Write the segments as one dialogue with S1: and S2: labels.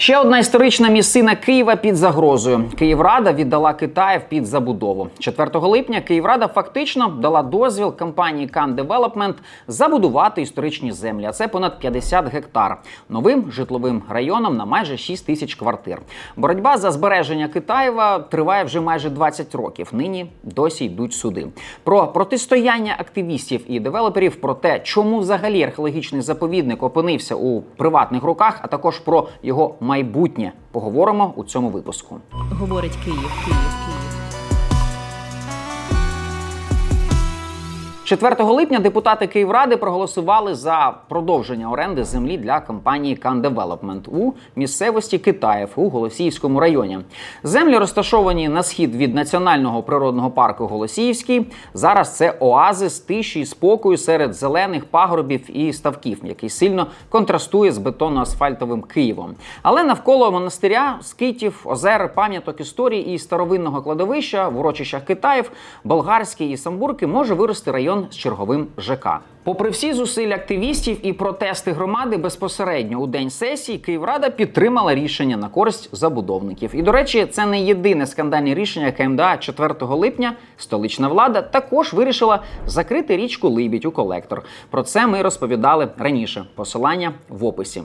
S1: Ще одна історична місцина Києва під загрозою. Київрада віддала Китаїв під забудову. 4 липня Київрада фактично дала дозвіл компанії Can Development забудувати історичні землі. А це понад 50 гектар новим житловим районом на майже 6 тисяч квартир. Боротьба за збереження Китаєва триває вже майже 20 років. Нині досі йдуть суди. Про протистояння активістів і девелоперів, про те, чому взагалі археологічний заповідник опинився у приватних руках, а також про його майбутнє. Поговоримо у цьому випуску.
S2: Говорить Київ, Київ, Київ.
S1: 4 липня депутати Київради проголосували за продовження оренди землі для компанії Can Development у місцевості Китаїв у Голосіївському районі. Землі розташовані на схід від національного природного парку Голосіївський. Зараз це оазис тиші і спокою серед зелених пагорбів і ставків, який сильно контрастує з бетонно-асфальтовим Києвом. Але навколо монастиря, скитів, озер, пам'яток історії і старовинного кладовища в урочищах Китаїв, Болгарський і Самбурки може вирости район з черговим ЖК. Попри всі зусилля активістів і протести громади безпосередньо у день сесії, Київрада підтримала рішення на користь забудовників. І до речі, це не єдине скандальне рішення КМДА 4 липня. Столична влада також вирішила закрити річку Либідь у колектор. Про це ми розповідали раніше. Посилання в описі.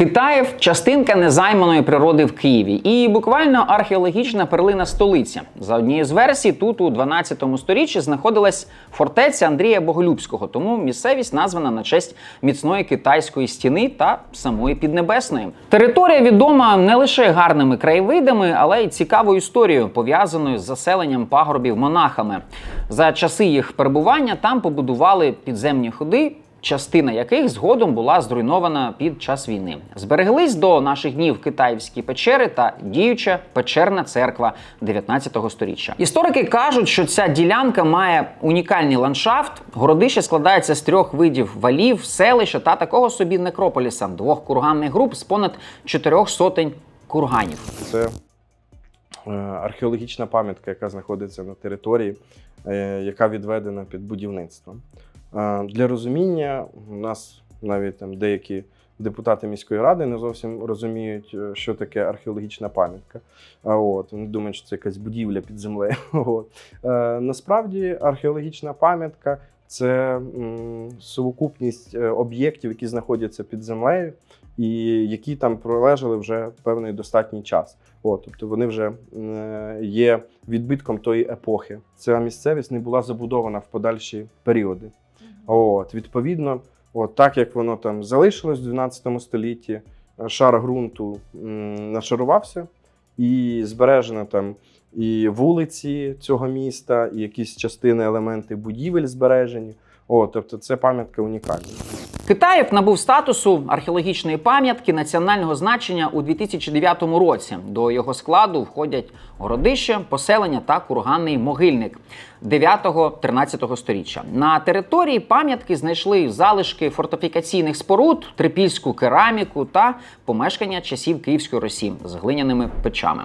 S1: Китаїв частинка незайманої природи в Києві і буквально археологічна перлина столиця. За однією з версій, тут у 12 сторіччі знаходилась фортеця Андрія Боголюбського, тому місцевість названа на честь міцної китайської стіни та самої піднебесної. Територія відома не лише гарними краєвидами, але й цікавою історією, пов'язаною з заселенням пагорбів монахами. За часи їх перебування там побудували підземні ходи частина яких згодом була зруйнована під час війни. Збереглись до наших днів китаївські печери та діюча печерна церква 19 століття. Історики кажуть, що ця ділянка має унікальний ландшафт. Городище складається з трьох видів валів, селища та такого собі некрополіса, двох курганних груп з понад чотирьох сотень курганів.
S3: Це е, археологічна пам'ятка, яка знаходиться на території, е, яка відведена під будівництво. Для розуміння, у нас навіть там деякі депутати міської ради не зовсім розуміють, е, що таке археологічна пам'ятка. От, вони думають, що це якась будівля під землею. От. Е, Насправді археологічна пам'ятка це сукупність е, об'єктів, які знаходяться під землею, і які там пролежали вже певний достатній час. От, тобто вони вже є відбитком тої епохи. Ця місцевість не була забудована в подальші періоди. От, відповідно, от так як воно там залишилось в 12 столітті, е, шар ґрунту м, нашарувався, і збережено там і вулиці цього міста, і якісь частини, елементи будівель збережені. О, тобто це пам'ятка унікальна.
S1: Китаїв набув статусу археологічної пам'ятки національного значення у 2009 році. До його складу входять городище, поселення та курганний могильник 9-13 століття. На території пам'ятки знайшли залишки фортифікаційних споруд, трипільську кераміку та помешкання часів Київської Росії з глиняними печами.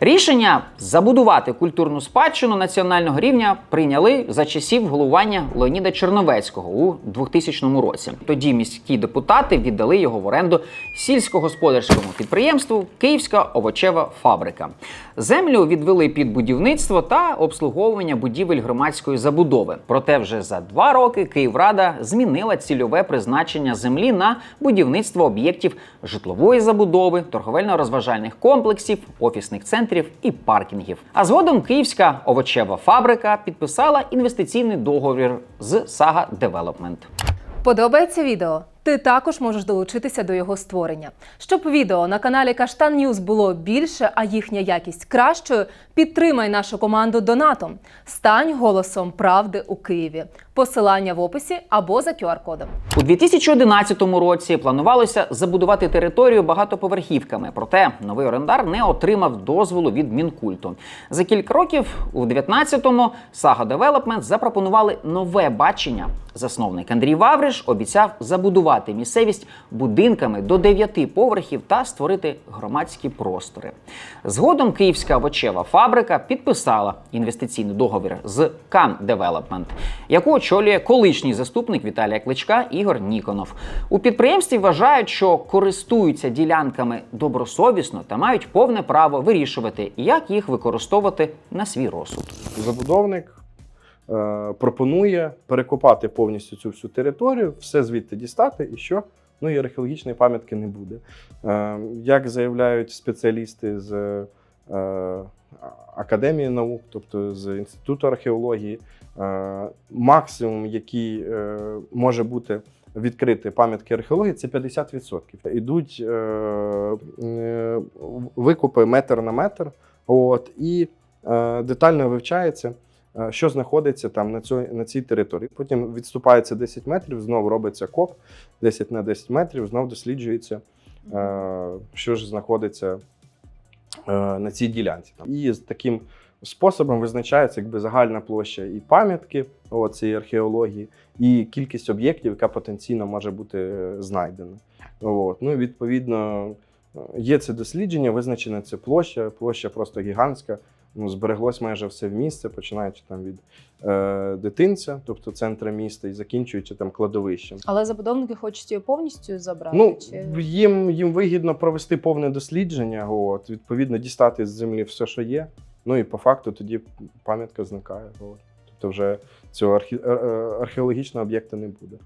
S1: Рішення забудувати культурну спадщину національного рівня прийняли за часів головування Леоніда Черновецького у 2000 році. Тоді міські депутати віддали його в оренду сільськогосподарському підприємству Київська овочева фабрика. Землю відвели під будівництво та обслуговування будівель громадської забудови. Проте вже за два роки Київрада змінила цільове призначення землі на будівництво об'єктів житлової забудови, торговельно-розважальних комплексів, офісних центрів і паркінгів. А згодом Київська овочева фабрика підписала інвестиційний договір з Saga Development.
S4: Подобається відео? Ти також можеш долучитися до його створення. Щоб відео на каналі Каштан Ньюз було більше, а їхня якість кращою, підтримай нашу команду донатом. Стань голосом правди у Києві. Посилання в описі або за QR-кодом.
S1: У 2011 році планувалося забудувати територію багатоповерхівками, проте новий орендар не отримав дозволу від мінкульту. За кілька років, у 19-му, Saga Development запропонували нове бачення. Засновник Андрій Вавриш обіцяв забудувати місцевість будинками до 9 поверхів та створити громадські простори. Згодом Київська овочева фабрика підписала інвестиційний договір з Can Development, яку очолює колишній заступник Віталія Кличка Ігор Ніконов. У підприємстві вважають, що користуються ділянками добросовісно та мають повне право вирішувати, як їх використовувати на свій розсуд.
S3: Забудовник е, пропонує перекопати повністю цю всю територію, все звідти дістати, і що? Ну і археологічної пам'ятки не буде. Е, як заявляють спеціалісти з Академії наук, тобто з Інституту археології, е, максимум, який е, може бути відкрити пам'ятки археології, це 50%. Ідуть е, е, викупи метр на метр, от, і е, детально вивчається, е, що знаходиться там на, цій, на цій території. Потім відступається 10 метрів, знову робиться коп 10 на 10 метрів, знову досліджується, е, що ж знаходиться е, на цій ділянці. І з таким способом визначається якби загальна площа і пам'ятки цієї археології, і кількість об'єктів, яка потенційно може бути е, знайдена. От. Ну, відповідно, е, є це дослідження, визначена ця площа, площа просто гігантська. Ну, збереглось майже все в місце, починаючи там від е, дитинця, тобто центра міста, і закінчуючи там кладовищем.
S5: Але забудовники хочуть її повністю забрати?
S3: Ну,
S5: чи...
S3: їм, їм вигідно провести повне дослідження, от, відповідно, дістати з землі все, що є. Ну і по факту тоді пам'ятка зникає. От. Тобто вже цього архі... е- е- археологічного об'єкта не буде.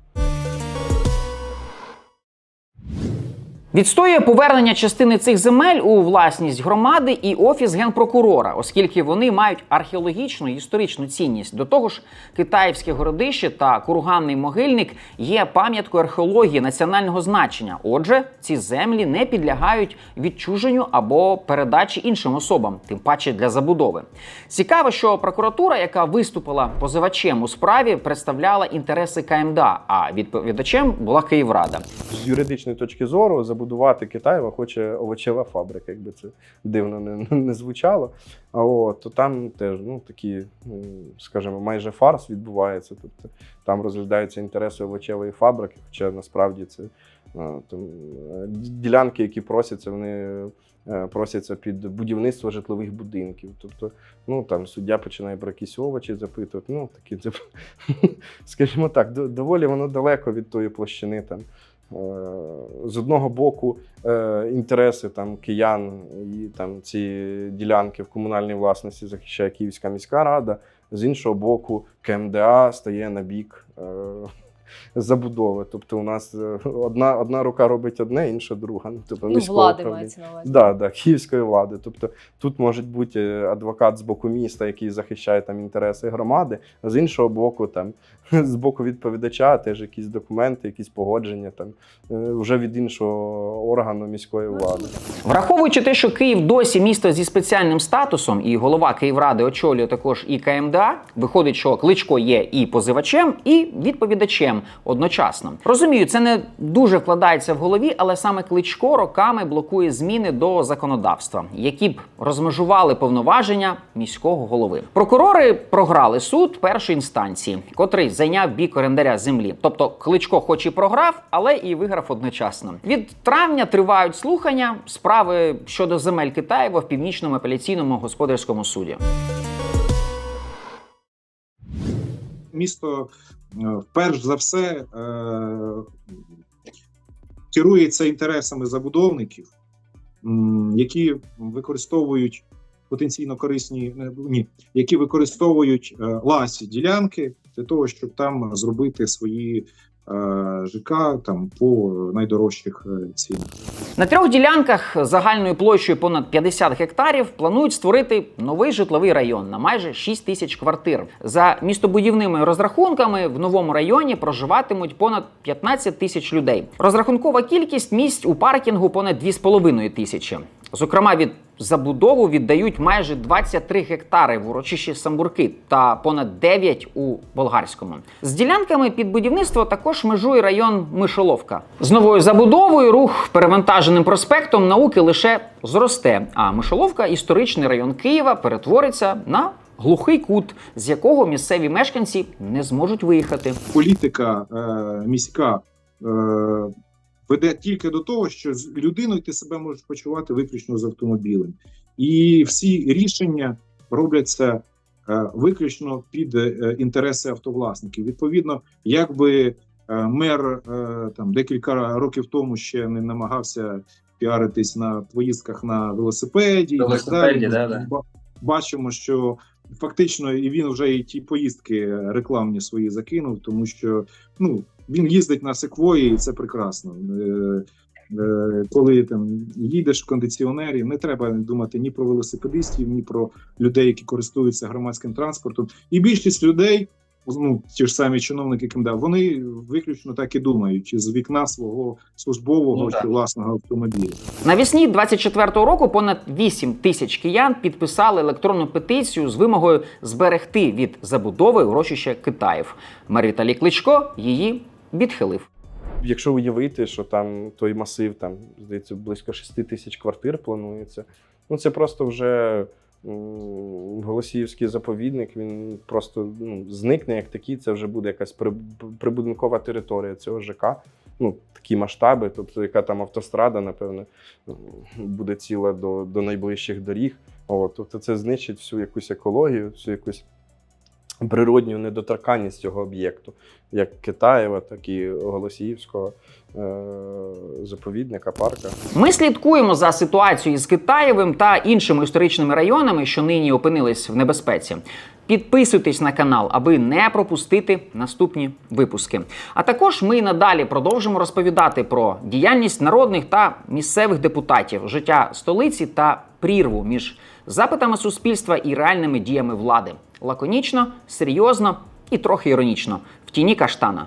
S1: Відстоює повернення частини цих земель у власність громади і офіс генпрокурора, оскільки вони мають археологічну і історичну цінність. До того ж, китаївське городище та курганний могильник є пам'яткою археології національного значення. Отже, ці землі не підлягають відчуженню або передачі іншим особам, тим паче для забудови. Цікаво, що прокуратура, яка виступила позивачем у справі, представляла інтереси КМДА, а відповідачем була Київрада.
S3: З юридичної точки зору забудувати Китаєва хоче овочева фабрика, якби це дивно не, не звучало. А от, то там теж ну, такі, ну, скажімо, майже фарс відбувається. Тобто там розглядаються інтереси овочевої фабрики, хоча насправді це там, ділянки, які просяться, вони е, просяться під будівництво житлових будинків. Тобто, ну там суддя починає про якісь овочі запитувати. Ну, такі, скажімо так, доволі воно далеко від тої площини там. Е, З одного боку е, інтереси там киян і там ці ділянки в комунальній власності захищає Київська міська рада. З іншого боку, КМДА стає на бік е, забудови. Тобто, у нас одна, одна рука робить одне, інша друга. Ну, тобто,
S5: ну, влади мається на увазі.
S3: Да, да, київської влади. Тобто тут може бути адвокат з боку міста, який захищає там інтереси громади, а з іншого боку, там з боку відповідача теж якісь документи, якісь погодження там е, вже від іншого органу міської влади.
S1: Враховуючи те, що Київ досі місто зі спеціальним статусом, і голова Київради очолює також і КМДА, виходить, що кличко є і позивачем, і відповідачем одночасно. Розумію, це не дуже вкладається в голові, але саме кличко роками блокує зміни до законодавства, які б розмежували повноваження міського голови. Прокурори програли суд першої інстанції, котрий зайняв бік орендаря землі. Тобто кличко, хоч і програв, але і виграв одночасно. Від травня тривають слухання справи щодо земель Китаєва в північному апеляційному господарському суді.
S6: місто е, перш за все е, керується інтересами забудовників, які використовують потенційно корисні ні, які використовують е, ласі ділянки для того, щоб там зробити свої е, ЖК там по найдорожчих е, цінах.
S1: На трьох ділянках загальною площею понад 50 гектарів планують створити новий житловий район на майже 6 тисяч квартир. За містобудівними розрахунками в новому районі проживатимуть понад 15 тисяч людей. Розрахункова кількість місць у паркінгу понад 2,5 тисячі. Зокрема, від забудову віддають майже 23 гектари в урочищі Самбурки та понад 9 у болгарському. З ділянками під будівництво також межує район Мишоловка. З новою забудовою рух перевантаженим проспектом науки лише зросте. А Мишоловка, історичний район Києва, перетвориться на глухий кут, з якого місцеві мешканці не зможуть виїхати.
S6: політика е, міська е, веде тільки до того, що з людиною ти себе можеш почувати виключно з автомобілем. І всі рішення робляться е, виключно під е, інтереси автовласників. Відповідно, якби е, мер там декілька років тому ще не намагався піаритись на поїздках на велосипеді, і так далі.
S7: да, да.
S6: Бачимо, що фактично і він вже і ті поїздки рекламні свої закинув, тому що ну він їздить на секвої, і це прекрасно. Е, е, Коли там їдеш в кондиціонері, не треба думати ні про велосипедистів, ні про людей, які користуються громадським транспортом. І більшість людей, ну ті ж самі чиновники КМДА, вони виключно так і думають, чи з вікна свого службового
S7: Ну,
S6: чи власного автомобіля.
S1: Навесні 24-го року понад 8 тисяч киян підписали електронну петицію з вимогою зберегти від забудови урочище Китаїв. Мер Віталій Кличко її відхилив.
S3: Якщо уявити, що там той масив, там здається, близько 6 тисяч квартир планується, ну це просто вже Голосіївський заповідник, він просто ну, зникне як такий, це вже буде якась при- прибудинкова територія цього ЖК. Ну, такі масштаби, тобто яка там автострада, напевно, буде ціла до, до найближчих доріг. От, тобто це знищить всю якусь екологію, всю якусь природню недоторканність цього об'єкту, як Китаєва, так і Голосіївського е- заповідника, парка.
S1: Ми слідкуємо за ситуацією з Китаєвим та іншими історичними районами, що нині опинились в небезпеці. Підписуйтесь на канал, аби не пропустити наступні випуски. А також ми надалі продовжимо розповідати про діяльність народних та місцевих депутатів, життя столиці та прірву між запитами суспільства і реальними діями влади. Лаконічно, серйозно і трохи іронічно в тіні каштана.